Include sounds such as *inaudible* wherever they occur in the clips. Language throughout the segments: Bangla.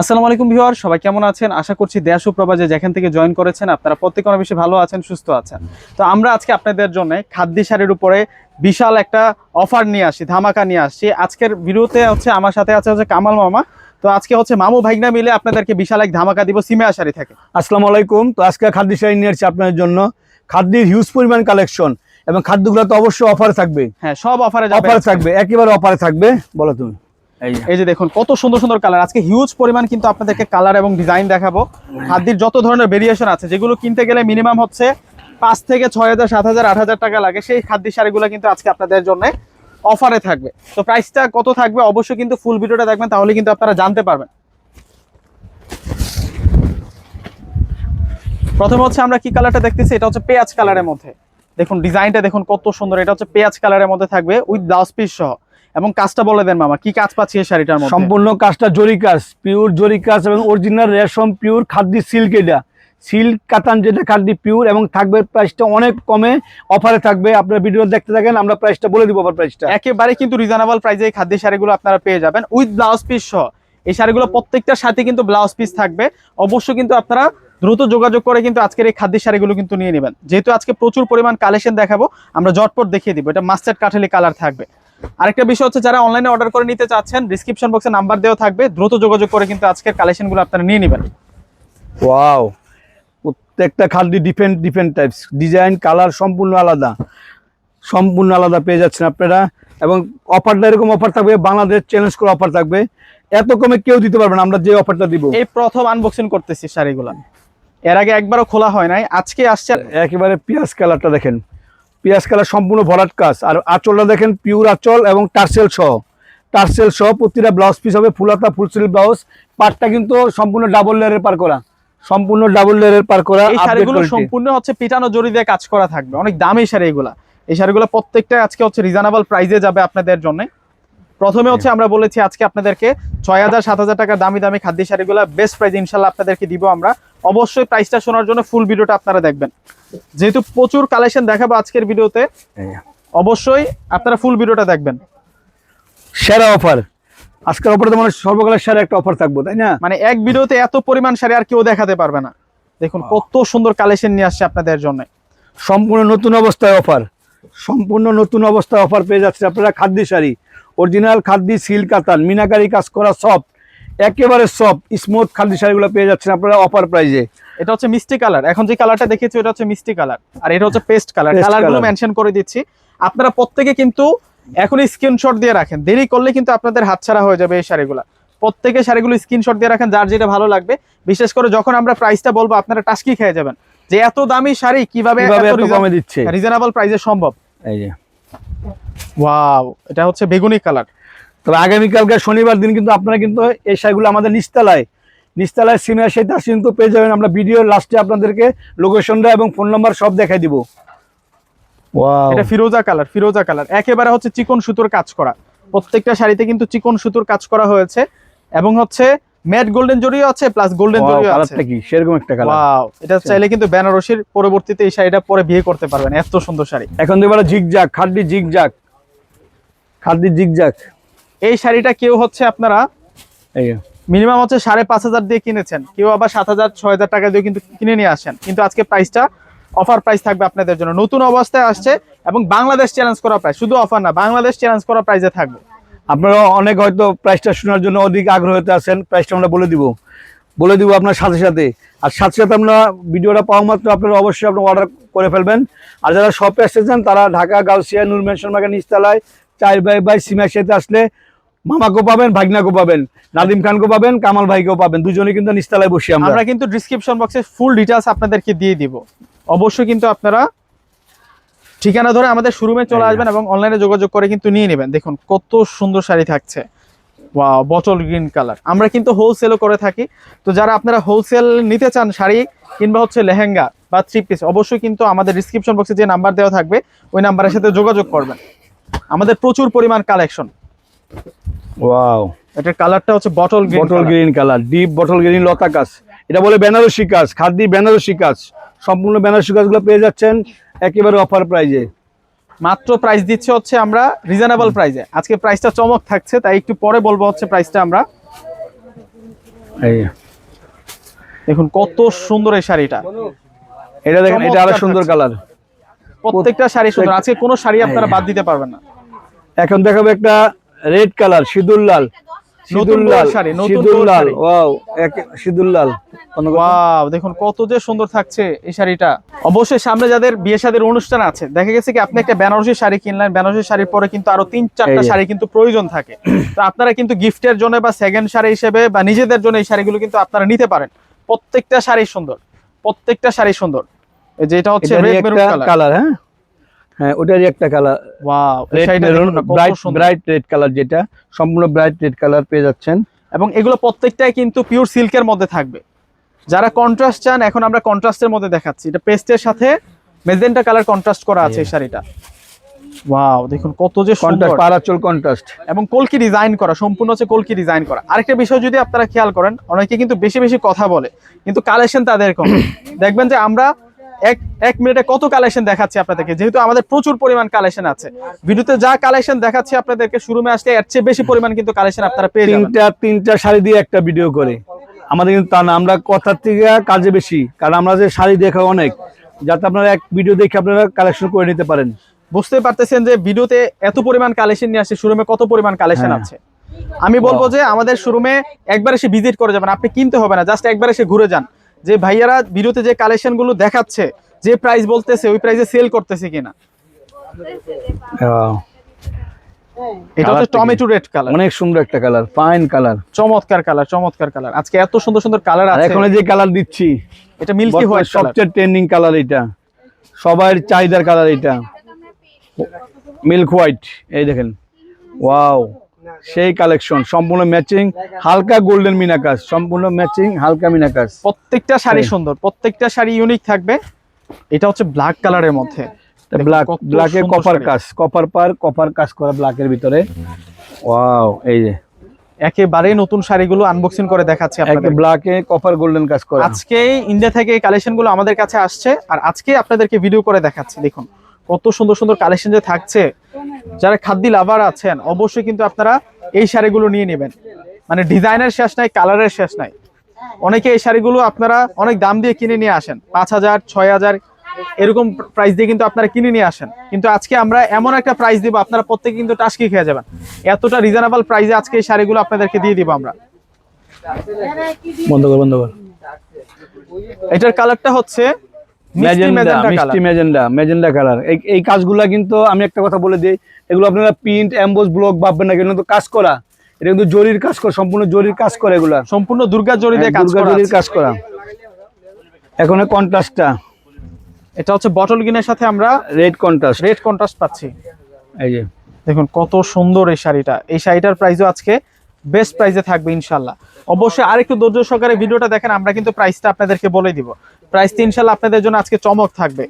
আসসালামু আলাইকুম ভিউয়ার সবাই কেমন আছেন? আশা করছি দেশ ও প্রবাজে যেখান থেকে জয়েন করেছেন আপনারা প্রত্যেকে অনেক বেশি ভালো আছেন সুস্থ আছেন। তো আমরা আজকে আপনাদের জন্য খাদ্য শাড়ির উপরে বিশাল একটা অফার নিয়ে আসি ধামাকা নিয়ে আসছি। আজকের ভিডিওতে হচ্ছে আমার সাথে আছে হচ্ছে কামাল মামা। তো আজকে হচ্ছে মামু ভাইগনা মিলে আপনাদেরকে বিশাল এক ধামাকা দিব সিমেয়া শাড়ি থেকে। আসসালামু আলাইকুম। তো আজকে খাদ্য শাড়ি নিয়ে আসছি আপনাদের জন্য। খাদ্যের হিউজ পরিমাণ কালেকশন এবং খাদ্যগুলো তো অবশ্যই অফারে থাকবে। হ্যাঁ সব অফারে অফারে থাকবে একেবারে অফারে থাকবে। বলো তুমি। এই যে। দেখুন, কত সুন্দর সুন্দর কালার আজকে হিউজ পরিমাণ কিন্তু আপনাদেরকে কালার এবং ডিজাইন দেখাবো। খাদ্যের যত ধরনের ভেরিয়েশন আছে, যেগুলো কিনতে গেলে মিনিমাম হচ্ছে পাঁচ থেকে ছয় হাজার, সাত হাজার, আট হাজার টাকা লাগে, সেই খাদ্য শাড়িগুলো কিন্তু আজকে আপনাদের জন্য অফারে থাকবে। তো প্রাইসটা কত থাকবে? অবশ্যই কিন্তু ফুল ভিডিওটা দেখবেন, তাহলে কিন্তু আপনারা জানতে পারবেন। প্রথমে হচ্ছে আমরা কি কালারটা দেখতেছি? এটা হচ্ছে পেঁয়াজ কালারের মধ্যে। দেখুন ডিজাইনটা দেখুন কত সুন্দর। এটা হচ্ছে পেঁয়াজ কালারের মধ্যে থাকবে উইথ ব্লাউজ পিস সহ। এবং কাজটা বলে দেন মামা কি কাজ পাচ্ছি এই শাড়িটার মধ্যে? সম্পূর্ণ কাজটা জরি কাজ পিওর জরি কাজ এবং অরিজিনাল রেশম পিওর খাদ্য সিল্ক এটা। সিল্ক কাতান যেটা খাদ্য পিওর এবং থাকবে প্রাইসটা অনেক কমে অফারে থাকবে। আপনারা ভিডিও দেখতে থাকেন আমরা প্রাইসটা বলে দিব অফার প্রাইসটা একেবারে কিন্তু রিজনেবল প্রাইসে এই খাদ্য শাড়িগুলো আপনারা পেয়ে যাবেন। উইথ ব্লাউজ পিস সহ। এই শাড়িগুলো প্রত্যেকটার সাথে কিন্তু ব্লাউজ পিস থাকবে। অবশ্যই কিন্তু আপনারা দ্রুত যোগাযোগ করে কিন্তু আজকের এই খাদ্য শাড়িগুলো কিন্তু নিয়ে নেবেন। যেহেতু আজকে প্রচুর পরিমাণ কালেকশন দেখাবো আমরা জটপট দেখিয়ে দিব। এটা মাস্টার্ড কাঠালি কালার থাকবে। আরেকটা বিষয় হচ্ছে যারা অনলাইনে অর্ডার করে নিতে চাচ্ছেন ডিসক্রিপশন বক্সে নাম্বার দেওয়া থাকবে। দ্রুত যোগাযোগ করে কিন্তু আজকের কালেকশনগুলো আপনারা নিয়ে নেবেন। ওয়াও প্রত্যেকটা খাদ্য different different types design colour সম্পূর্ণ আলাদা। সম্পূর্ণ আলাদা পেয়ে যাচ্ছেন আপনারা। এবং অফারটা এরকম অফার থাকবে বাংলাদেশ চ্যালেঞ্জ করে অফার থাকবে। এত কমে কেউ দিতে পারবে না আমরা যে অফারটা দিব। এই প্রথম আনবক্সিং করতেছি শাড়িগুলো। এর আগে একবারও খোলা হয় নাই আজকে আসছে একেবারে পেঁয়াজ কালারটা দেখেন। পেঁয়াজ কালার সম্পূর্ণ ভরাট কাজ। আর আঁচলটা দেখেন পিওর আঁচল এবং টার্সেল সহ। টার্সেল সহ প্রতিটা ব্লাউজ পিস হবে ফুলাতা ফুল স্লিভ ব্লাউজ পাটটা কিন্তু সম্পূর্ণ ডাবল লেয়ারের পার করা। সম্পূর্ণ ডাবল লেয়ারের পার করা এই শাড়িগুলো সম্পূর্ণ হচ্ছে পিটানো জরি দিয়ে কাজ করা থাকবে। অনেক দামি শাড়ি এগুলা। এই শাড়িগুলো প্রত্যেকটা আজকে হচ্ছে রিজনেবল প্রাইসে যাবে আপনাদের জন্য। প্রথমে হচ্ছে আমরা বলেছি আজকে আপনাদেরকে ছয় হাজার সাত হাজার টাকার দামি দামি খাদ্য শাড়িগুলো বেস্ট প্রাইস ইনশাল্লাহ আপনাদেরকে দিব আমরা। অবশ্যই প্রাইসটা শোনার জন্য ফুল ভিডিওটা আপনারা দেখবেন। যেহেতু প্রচুর কালেকশন দেখাবো আজকের ভিডিওতে অবশ্যই আপনারা ফুল ভিডিওটা দেখবেন। সেরা অফার আজকের অফারে তো মানে সর্বকালের সেরা একটা অফার থাকব তাই না? মানে এক ভিডিওতে এত পরিমাণ শাড়ি আর কেউ দেখাতে পারবে না। দেখুন কত সুন্দর কালেকশন নিয়ে আসছে আপনাদের জন্য। সম্পূর্ণ নতুন অবস্থায় অফার সম্পূর্ণ নতুন অবস্থায় অফার পেয়ে যাচ্ছে আপনারা খাদ্য শাড়ি। অরিজিনাল খাদ্য সিল্ক কাতান মিনাকারি কাজ করা সফট একেবারে সব স্মুথ খাদ্য শাড়িগুলো পেয়ে যাচ্ছেন আপনারা অফার প্রাইজে এটা হচ্ছে মিষ্টি কালার। এখন যে কালারটা দেখেছি ওটা হচ্ছে মিষ্টি কালার। আর এটা হচ্ছে পেস্ট কালার। কালারগুলো মেনশন করে দিচ্ছি। আপনারা প্রত্যেকে কিন্তু এখনই স্ক্রিনশট দিয়ে রাখেন। দেরি করলে কিন্তু আপনাদের হাতছাড়া হয়ে যাবে এই শাড়িগুলো। প্রত্যেকে শাড়িগুলো স্ক্রিনশট দিয়ে রাখেন যার যেটা ভালো লাগবে। বিশেষ করে যখন আমরা প্রাইসটা বলব আপনারা টাস্কি খেয়ে যাবেন। যে এত দামি শাড়ি কীভাবে কীভাবে এত কমে দিচ্ছে? রিজনেবল প্রাইসে সম্ভব। এই যে। ওয়াও এটা হচ্ছে বেগুনি কালার তবে আগামীকালকে শনিবার দিন কিন্তু আপনারা কিন্তু এই শাড়িগুলো আমাদের নিস্তালায় নিস্তালায় সিনিয়র সাথে আসে কিন্তু পেয়ে যাবেন। আমরা ভিডিও লাস্টে আপনাদেরকে লোকেশনটা এবং ফোন নাম্বার সব দেখাই দিব। এটা ফিরোজা কালার ফিরোজা কালার। একেবারে হচ্ছে চিকন সুতোর কাজ করা। প্রত্যেকটা শাড়িতে কিন্তু চিকন সুতোর কাজ করা হয়েছে এবং হচ্ছে ম্যাট গোল্ডেন জরিও আছে প্লাস গোল্ডেন জরিও আছে। কি? সেরকম একটা কালার ওয়াও এটা চাইলে কিন্তু বেনারসির পরবর্তীতে এই শাড়িটা পরে বিয়ে করতে পারবেন। এত সুন্দর শাড়ি। এখন তো এবারে zigzag khadi zigzag khadi zigzag এই শাড়িটা কেউ হচ্ছে আপনারা এই মিনিমাম হচ্ছে সাড়ে পাঁচ হাজার দিয়ে কিনেছেন। কেউ আবার সাত হাজার, ছয় হাজার টাকা দিয়ে কিন্তু কিনে নিয়ে আসেন। কিন্তু আজকে প্রাইসটা অফার প্রাইস থাকবে আপনাদের জন্য। নতুন অবস্থায় আসছে এবং বাংলাদেশ চ্যালেঞ্জ করা প্রাইস শুধু অফার না, বাংলাদেশ চ্যালেঞ্জ করা প্রাইসে থাকবে। আপনারা অনেক হয়তো প্রাইসটা শোনার জন্য অধিক আগ্রহ হতে আছেন। প্রাইসটা আমরা বলে দিব। বলে দিব আপনার সাথে সাথে। আর সাথে সাথে আপনারা ভিডিওটা পাওয়া মাত্র আপনারা অবশ্যই আপনার অর্ডার করে ফেলবেন। আর যারা শপে এসেছেন তারা ঢাকা, গাউসিয়া, নূর মেনশন মার্কেট নিচতলায়, চার বাই বাই সিমার সাথে আসলে মামাকেও পাবেন ভাগনাকেও পাবেন নাদিম খানকেও পাবেন কামাল ভাইকেও পাবেন দুজনে কিন্তু নিচতলায় বসি আমরা। আমরা কিন্তু ডিসক্রিপশন বক্সে ফুল ডিটেলস আপনাদেরকে দিয়ে দিব। অবশ্যই কিন্তু আপনারা ঠিকানা ধরে আমাদের শোরুমে চলে আসবেন এবং অনলাইনে যোগাযোগ করে কিন্তু নিয়ে নেবেন। দেখুন কত সুন্দর শাড়ি থাকছে। ওয়াও বটল গ্রিন কালার আমরা কিন্তু হোলসেলও করে থাকি। তো যারা আপনারা হোলসেল নিতে চান শাড়ি কিংবা হচ্ছে লেহেঙ্গা বা থ্রি পিস অবশ্যই কিন্তু আমাদের ডিসক্রিপশন বক্সে যে নাম্বার দেওয়া থাকবে ওই নাম্বারের সাথে যোগাযোগ করবেন। আমাদের প্রচুর পরিমাণ কালেকশন ওয়াও এটার কালারটা হচ্ছে bottle green bottle green colour deep bottle green লতা কাজ এটা বলে বেনারসি কাজ খাদ্যি বেনারসি কাজ সম্পূর্ণ বেনারসি কাজগুলো পেয়ে যাচ্ছেন একেবারে অফার প্রাইজে মাত্র প্রাইস দিচ্ছে হচ্ছে আমরা রিজনেবল প্রাইসে আজকে প্রাইসটা চমক থাকছে তাই একটু পরে বলব হচ্ছে প্রাইসটা আমরা। এই দেখুন কত সুন্দর এই শাড়িটা। এটা দেখেন এটা আরও সুন্দর কালার প্রত্যেকটা শাড়ি সুন্দর আজকে কোনো শাড়ি আপনারা বাদ দিতে পারবেন না। এখন দেখাবো একটা রেড কালার সিঁদুর লাল। দেখুন কত যে সুন্দর থাকছে এই শাড়িটা। অবশ্যই সামনে যাদের বিয়ে শাদীর অনুষ্ঠান আছে দেখা গেছে কি আপনি একটা বেনারসি শাড়ি কিনলেন বেনারসি শাড়ির পরে কিন্তু আরও তিন চারটা শাড়ি কিন্তু প্রয়োজন থাকে। তো আপনারা কিন্তু গিফটের জন্য বা সেকেন্ড শাড়ি হিসেবে বা নিজেদের জন্য এই শাড়িগুলো কিন্তু আপনারা নিতে পারেন। প্রত্যেকটা শাড়ি সুন্দর প্রত্যেকটা শাড়ি সুন্দর। এই যে এটা হচ্ছে কালার হ্যাঁ? হ্যাঁ ওটারই একটা colour bright bright red colour যেটা সম্পূর্ণ ব্রাইট রেড কালার পেয়ে যাচ্ছেন। এবং এগুলো প্রত্যেকটাই কিন্তু পিওর সিল্কের মধ্যে থাকবে। যারা কন্ট্রাস্ট চান এখন আমরা কন্ট্রাস্টের মধ্যে দেখাচ্ছি। এটা পেস্টের সাথে মেজেন্টা কালার কন্ট্রাস্ট করা আছে এই শাড়িটা। ওয়াও দেখুন কত যে কন্ট্রাস্ট পারাচল কন্ট্রাস্ট এবং কলকি ডিজাইন করা সম্পূর্ণ হচ্ছে কলকি ডিজাইন করা। আরেকটা বিষয় যদি আপনারা খেয়াল করেন অনেকে কিন্তু বেশি বেশি কথা বলে কিন্তু কালেকশন তাদের কম। *coughs* দেখবেন যে আমরা এক এক মিনিটে কত কালেকশন দেখাচ্ছি আপনাদেরকে? যেহেতু আমাদের প্রচুর পরিমাণ কালেকশন আছে। ভিডিওতে যা কালেকশন দেখাচ্ছি আপনাদেরকে শুরুমে আসলে এর চেয়ে বেশি পরিমাণ কিন্তু কালেকশন আপনারা পেয়ে যাবেন। তিনটা তিনটা শাড়ি দিয়ে একটা ভিডিও করে। আমাদের কিন্তু তা না। আমরা কথার থেকে কাজে বেশি কারণ আমরা যে শাড়ি দেখা অনেক যাতে আপনারা এক ভিডিও দেখে আপনারা কালেকশন করে নিতে পারেন। বুঝতে পারতেছেন যে ভিডিওতে এত পরিমাণ কালেকশন নিয়ে আসছে শোরুমে কত পরিমাণ কালেকশন হ্যাঁ। আছে? আমি বলব যে আমাদের শোরুমে একবার এসে ভিজিট করে যাবেন। আপনি কিনতে হবে না জাস্ট একবার এসে ঘুরে যান। যে ভাইয়ারা ভিডিওতে যে কালেকশনগুলো দেখাচ্ছে যে প্রাইস বলতেছে ওই প্রাইসে সেল করতেছে কিনা। এটা হচ্ছে টমেটো রেড কালার অনেক সুন্দর একটা কালার ফাইন কালার চমৎকার কালার চমৎকার কালার আজকে এত সুন্দর সুন্দর কালার আছে। এখন এই যে কালার দিচ্ছি এটা মিল্কি হোয়াইট সবচেয়ে ট্রেন্ডিং কালার এটা। সবার চাহিদার কালার এটা। মিল্ক হোয়াইট এই দেখেন। ওয়াও সেই কালেকশন সম্পূর্ণ ম্যাচিং হালকা গোল্ডেন মিনাকাস সম্পূর্ণ ম্যাচিং হালকা মিনাকাস প্রত্যেকটা শাড়ি। সুন্দর প্রত্যেকটা শাড়ি ইউনিক থাকবে। এটা হচ্ছে ব্ল্যাক কালারের মধ্যে। ব্ল্যাক ব্ল্যাকে কপার কাজ কপার পার কপার কাজ করা ব্ল্যাকের ভিতরে। ওয়াও এই যে। একেবারে নতুন শাড়িগুলো আনবক্সিং করে দেখাচ্ছি আপনাদের ব্ল্যাকে কপার গোল্ডেন কাজ করা। আজকে ইন্ডিয়া থেকে এই কালেকশনগুলো আমাদের কাছে আসছে আর আজকে আপনাদেরকে ভিডিও করে দেখাচ্ছি দেখুন। কত সুন্দর সুন্দর কালেকশন যে থাকছে। যারা খাদ্য লাভার আছেন অবশ্যই কিন্তু আপনারা এই শাড়িগুলো নিয়ে নেবেন। মানে ডিজাইনের শেষ নাই কালারের শেষ নাই। অনেকে এই শাড়িগুলো আপনারা অনেক দাম দিয়ে কিনে নিয়ে আসেন পাঁচ হাজার ছয় হাজার এরকম প্রাইস দিয়ে কিন্তু আপনারা কিনে নিয়ে আসেন। কিন্তু আজকে আমরা এমন একটা প্রাইস দিব আপনারা প্রত্যেকে কিন্তু টাস্কি খেয়ে যাবেন। এতটা রিজনেবল প্রাইসে আজকে এই শাড়িগুলো আপনাদেরকে দিয়ে দিব আমরা। বন্ধ কর বন্ধ কর। এটার কালারটা হচ্ছে ম্যাজেন্ডা মিষ্টি ম্যাজেন্ডা ম্যাজেন্ডা কালার এই কাজগুলা কিন্তু আমি একটা কথা বলে দিই এগুলো আপনারা প্রিন্ট এমবোস ব্লক ভাববেন না কিন্তু কাজ করা। এটা কিন্তু জরির কাজ করে সম্পূর্ণ জরির কাজ করে এগুলা। সম্পূর্ণ দুর্গা কাজ দুর্গা জরির কাজ করা। এখন কন্ট্রাস্টটা এটা হচ্ছে বটল গিনের সাথে আমরা রেড কন্ট্রাস্ট রেড কন্ট্রাস্ট পাচ্ছি। এই যে। দেখুন কত সুন্দর এই শাড়িটা। এই শাড়িটার প্রাইসও আজকে বেস্ট প্রাইসে থাকবে ইনশাল্লাহ অবশ্যই আরেকটু ধৈর্য সহকারে ভিডিওটা দেখেন আমরা কিন্তু প্রাইসটা আপনাদেরকে বলে দিব। প্রাইসটা ইনশাল্লাহ আপনাদের জন্য আজকে চমক থাকবে।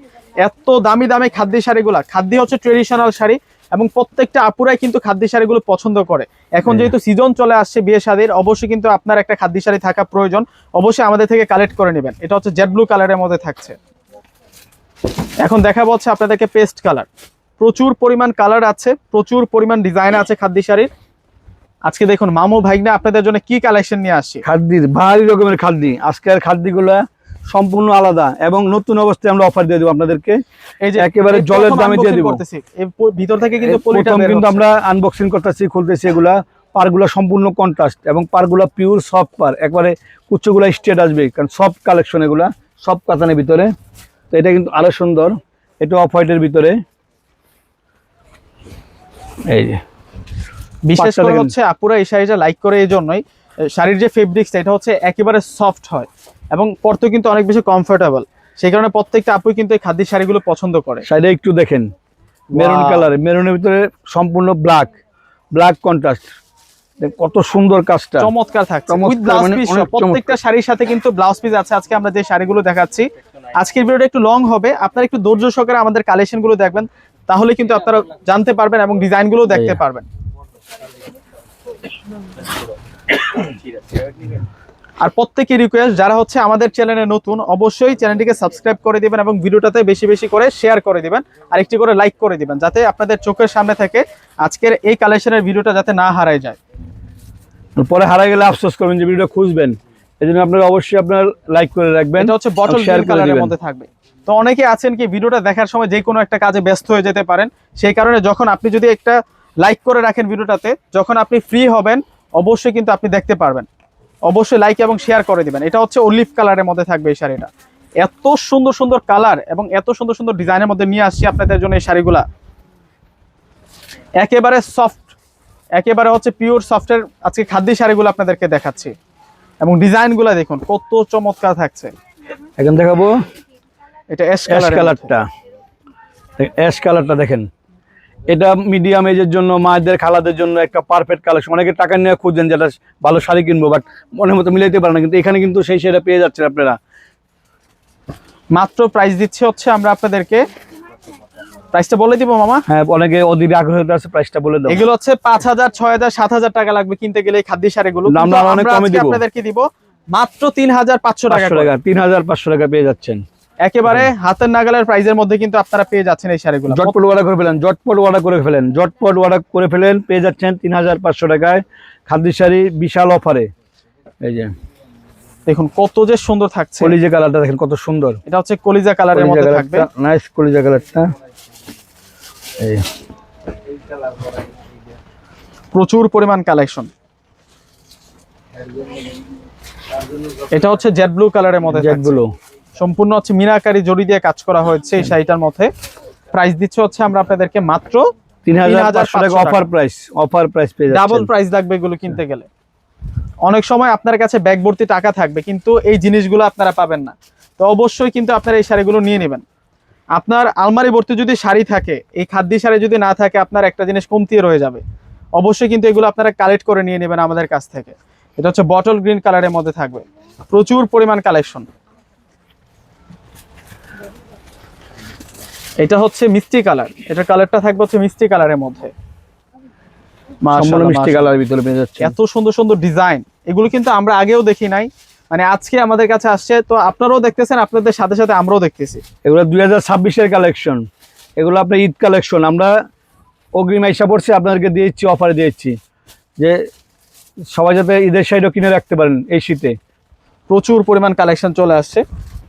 এত দামি দামি খাদ্য শাড়িগুলা। খাদ্য হচ্ছে ট্রেডিশনাল শাড়ি এবং প্রত্যেকটা আপুরাই কিন্তু খাদ্য শাড়িগুলো পছন্দ করে। এখন যেহেতু সিজন চলে আসছে বিয়ে শাড়ির অবশ্যই কিন্তু আপনার একটা খাদ্য শাড়ি থাকা প্রয়োজন। অবশ্যই আমাদের থেকে কালেক্ট করে নেবেন। এটা হচ্ছে জেড ব্লু কালারের মধ্যে থাকছে। এখন দেখা হচ্ছে আপনাদেরকে পেস্ট কালার প্রচুর পরিমাণ কালার আছে প্রচুর পরিমাণ ডিজাইন আছে খাদ্য শাড়ির। আজকে দেখুন মামু ভাইগনা আপনাদের জন্য কি কালেকশন নিয়ে আসছি? খাদ্যির ভারী রকমের খাদ্য। আজকের খাদ্যগুলা সম্পূর্ণ আলাদা এবং নতুন অবস্থায় আমরা অফার দিয়ে দেবো আপনাদেরকে। এই যে একেবারে জলের দামে দিয়ে দিব। ভিতর থেকে কিন্তু প্রথম কিন্তু আমরা আনবক্সিং করতেছি খুলতেছি এগুলা। পারগুলা সম্পূর্ণ কন্ট্রাস্ট এবং পারগুলা পিওর সফট পার একবারে কুচ্চগুলা স্টেট আসবে কারণ সফট কালেকশন এগুলা সব কাতানের ভিতরে। তো এটা কিন্তু আরও সুন্দর এটা অফ হোয়াইটের ভিতরে। এই যে। বিশেষ করে হচ্ছে আপুরা এই শাড়িটা লাইক করে এই জন্যই শাড়ির যে ফেব্রিক্সটা এটা হচ্ছে একেবারে সফট হয়। এবং পরতে কিন্তু অনেক বেশি কমফোর্টেবল সেই কারণে প্রত্যেকটা আপুই কিন্তু এই খাদ্য শাড়িগুলো পছন্দ করে। সাইডে একটু দেখেন মেরুন. কালার মেরুনের ভিতরে সম্পূর্ণ ব্ল্যাক ব্ল্যাক কন্ট্রাস্ট কত সুন্দর কাজটা। চমৎকার থাকছে। উইথ ব্লাউজ মানে পিস প্রত্যেকটা শাড়ির সাথে কিন্তু ব্লাউজ পিস আছে। আজকে আমরা যে শাড়িগুলো দেখাচ্ছি আজকের ভিডিওটা একটু লং হবে। আপনারা একটু ধৈর্য সহকারে আমাদের কালেকশনগুলো দেখবেন। তাহলে কিন্তু আপনারা জানতে পারবেন এবং ডিজাইনগুলো দেখতে পারবেন। *coughs* আর প্রত্যেকের রিকোয়েস্ট যারা হচ্ছে আমাদের চ্যানেলে নতুন অবশ্যই চ্যানেলটিকে সাবস্ক্রাইব করে দিবেন এবং ভিডিওটাতে বেশি বেশি করে শেয়ার করে দিবেন। আর একটি করে লাইক করে দিবেন যাতে আপনাদের চোখের সামনে থেকে আজকের এই কালেকশনের ভিডিওটা যাতে না হারায় যায়। পরে হারাই গেলে আফসোস করবেন যে ভিডিওটা খুঁজবেন। এই জন্য আপনারা অবশ্যই আপনার লাইক করে রাখবেন এটা হচ্ছে বটল গ্রিন কালারের মধ্যে থাকবে। তো অনেকে আছেন কি ভিডিওটা দেখার সময় যে কোনো একটা কাজে ব্যস্ত হয়ে যেতে পারেন। সেই কারণে যখন আপনি যদি একটা লাইক করে রাখেন ভিডিওটাতে যখন আপনি ফ্রি হবেন অবশ্যই কিন্তু আপনি দেখতে পারবেন। অবশ্যই লাইক এবং শেয়ার করে দিবেন। এটা হচ্ছে অলিভ কালারের মধ্যে থাকবে এই শাড়িটা। এত সুন্দর সুন্দর কালার এবং এত সুন্দর সুন্দর ডিজাইনের মধ্যে নিয়ে আসছি আপনাদের জন্য এই শাড়িগুলা। একেবারে সফট একেবারে হচ্ছে পিওর সফটের আজকে খাদ্য শাড়িগুলো আপনাদেরকে দেখাচ্ছি। এবং ডিজাইনগুলো দেখুন কত চমৎকার থাকছে। এখন দেখাবো? এটা অ্যাশ অ্যাশ কালার কালারটা অ্যাশ কালারটা দেখেন। এটা মিডিয়াম এজের জন্য মায়েদের খালাদের জন্য একটা পারফেক্ট কালেকশন অনেকে টাকা নিয়ে খুঁজছেন যেটা ভালো শাড়ি কিনবো বাট মনের মতো মিলাইতে পারে না। কিন্তু এখানে কিন্তু সেই সেটা পেয়ে যাচ্ছেন আপনারা। মাত্র প্রাইস দিচ্ছে হচ্ছে আমরা আপনাদেরকে। প্রাইসটা বলে দিব মামা? হ্যাঁ অনেকে অধীর আগ্রহতা আছে প্রাইসটা বলে দাও এগুলো হচ্ছে পাঁচ হাজার ছয় হাজার সাত হাজার টাকা লাগবে কিনতে গেলে এই খাদ্য শাড়িগুলো। আমরা অনেক কমে দিব। আপনাদেরকে দিব মাত্র তিন হাজার পাঁচশো টাকা পাঁচশো করে। টাকা তিন হাজার পাঁচশো টাকা পেয়ে যাচ্ছেন। একেবারে হাতের নাগালের প্রাইজের মধ্যে কিন্তু আপনারা পেয়ে যাচ্ছেন এই শাড়িগুলো। জটপট অর্ডার করে ফেলেন জটপট অর্ডার করে ফেলেন জটপট অর্ডার করে ফেলেন পেয়ে যাচ্ছেন তিন হাজার পাঁচশো টাকায় খাদ্য শাড়ি বিশাল অফারে এই যে। দেখুন কত যে সুন্দর থাকছে। কলিজা কালারটা দেখেন কত সুন্দর। এটা হচ্ছে কলিজা কালারের মধ্যে থাকবে। নাইস কলিজা কালারটা। এই। প্রচুর পরিমাণ কালেকশন এটা হচ্ছে জেড ব্লু কালারের মধ্যে থাকছে। জ্যাকগুলো সম্পূর্ণ হচ্ছে মিনাকারি জড়ি দিয়ে কাজ করা হয়েছে এই শাড়িটার মধ্যে। প্রাইস দিচ্ছে হচ্ছে আমরা আপনাদেরকে মাত্র তিন হাজার পাঁচশো 3,500 টাকা। Offer price offer price double price লাগবে এগুলো কিনতে গেলে। অনেক সময় আপনার কাছে ব্যাগ ভর্তি টাকা থাকবে কিন্তু এই জিনিসগুলো আপনারা পাবেন না। তো অবশ্যই কিন্তু আপনারা এই শাড়িগুলো নিয়ে নেবেন। আপনার আলমারি ভর্তি যদি শাড়ি থাকে এই খাদ্য শাড়ি যদি না থাকে আপনার একটা জিনিস কমতি রয়ে যাবে। অবশ্যই কিন্তু এগুলো আপনারা কালেক্ট করে নিয়ে নেবেন আমাদের কাছ থেকে। এটা হচ্ছে বটল গ্রিন কালারের মধ্যে থাকবে। প্রচুর পরিমাণ কালেকশন এটা হচ্ছে মিষ্টি কালার। এটা কালারটা থাকবে হচ্ছে মিষ্টি কালারের মধ্যে। মিষ্টি ভিতরে পেয়ে এত সুন্দর সুন্দর ডিজাইন। এগুলো কিন্তু আমরা আগেও দেখি নাই। মানে আজকে আমাদের কাছে আসছে তো আপনারাও দেখতেছেন আপনাদের সাথে সাথে আমরাও দেখতেছি। এগুলো দুই হাজার কালেকশন এগুলো আপনার ঈদ কালেকশন আমরা অগ্রিম আইসা পড়ছে আপনাদেরকে দিয়েছি অফারে দিয়েছি। যে সবাই যাতে ঈদের সাইডও কিনে রাখতে পারেন এই শীতে। প্রচুর পরিমাণ কালেকশন চলে আসছে।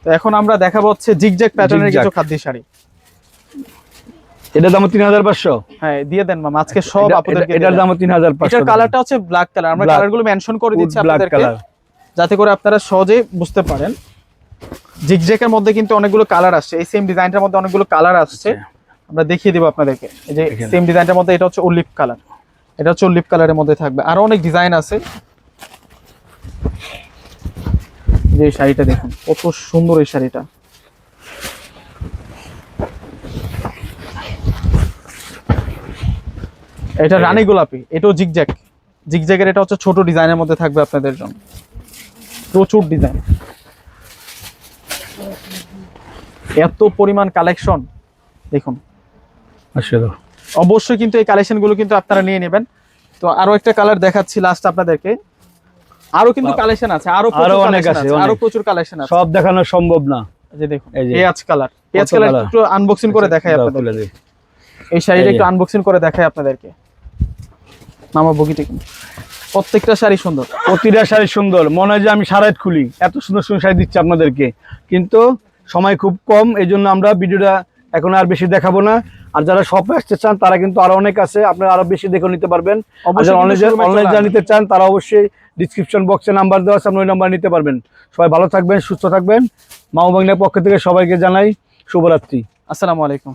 তো এখন আমরা দেখাবো হচ্ছে জিগজ্যাগ প্যাটার্নের কিছু খাদ্য শাড়ি। এটার দাম তিন হাজার পাঁচশো। হ্যাঁ দিয়ে দেন মামা। আজকে সব আপনাদেরকে এটার দাম তিন হাজার পাঁচশো এটার কালারটা হচ্ছে ব্ল্যাক কালার আমরা। কালারগুলো মেনশন করে দিচ্ছি আপনাদেরকে যাতে করে আপনারা সহজেই বুঝতে পারেন। জিগজ্যাকের মধ্যে কিন্তু অনেকগুলো কালার আসছে। এই সেম ডিজাইনটার মধ্যে অনেকগুলো কালার আসছে। আমরা দেখিয়ে দিব আপনাদেরকে। এই যে সেম ডিজাইনটার মধ্যে এটা হচ্ছে অলিভ কালার এটা হচ্ছে অলিভ কালারের মধ্যে থাকবে। আরও অনেক ডিজাইন আছে। যে এই শাড়িটা দেখুন কত সুন্দর এই শাড়িটা। এটা রানী গোলাপি এটাও জিগজ্যাক জিগজ্যাগের এটা হচ্ছে ছোট ডিজাইনের মধ্যে থাকবে আপনাদের জন্য। প্রচুর ডিজাইন। এত পরিমাণ কালেকশন দেখুন। অবশ্যই কিন্তু এই কালেকশনগুলো কিন্তু আপনারা নিয়ে নেবেন। তো আরও একটা কালার দেখাচ্ছি লাস্ট আপনাদেরকে। আরও কিন্তু কালেকশন আছে আরও আরও অনেক আছে, আরও প্রচুর কালেকশন আছে। সব দেখানো সম্ভব না। যে দেখুন। পেঁয়াজ কালার। পেঁয়াজ কালার একটু আনবক্সিং করে দেখাই আপনাদের এই শাড়িটা একটু আনবক্সিং করে দেখাই আপনাদেরকে। মামা বগিটা কিন্তু। প্রত্যেকটা শাড়ি সুন্দর। প্রতিটা শাড়ি সুন্দর। মনে হয় যে আমি সারাইট খুলি। এত সুন্দর সুন্দর শাড়ি দিচ্ছি আপনাদেরকে। কিন্তু সময় খুব কম এই জন্য আমরা ভিডিওটা এখন আর বেশি দেখাবো না। আর যারা শপে আসতে চান তারা কিন্তু আরও অনেক আছে। আপনারা আরও বেশি দেখে নিতে পারবেন। অবশ্যই অনলাইন কিন্তু showroom এ অনলাইন চলে যা আসবেন। নিতে চান তারা অবশ্যই ডিসক্রিপশন বক্সে নাম্বার দেওয়া আছে আপনি ওই নাম্বার নিতে পারবেন। সবাই ভালো থাকবেন সুস্থ থাকবেন। মাও বাংলার পক্ষ থেকে সবাইকে জানাই শুভরাত্রি। আসসালামু আলাইকুম।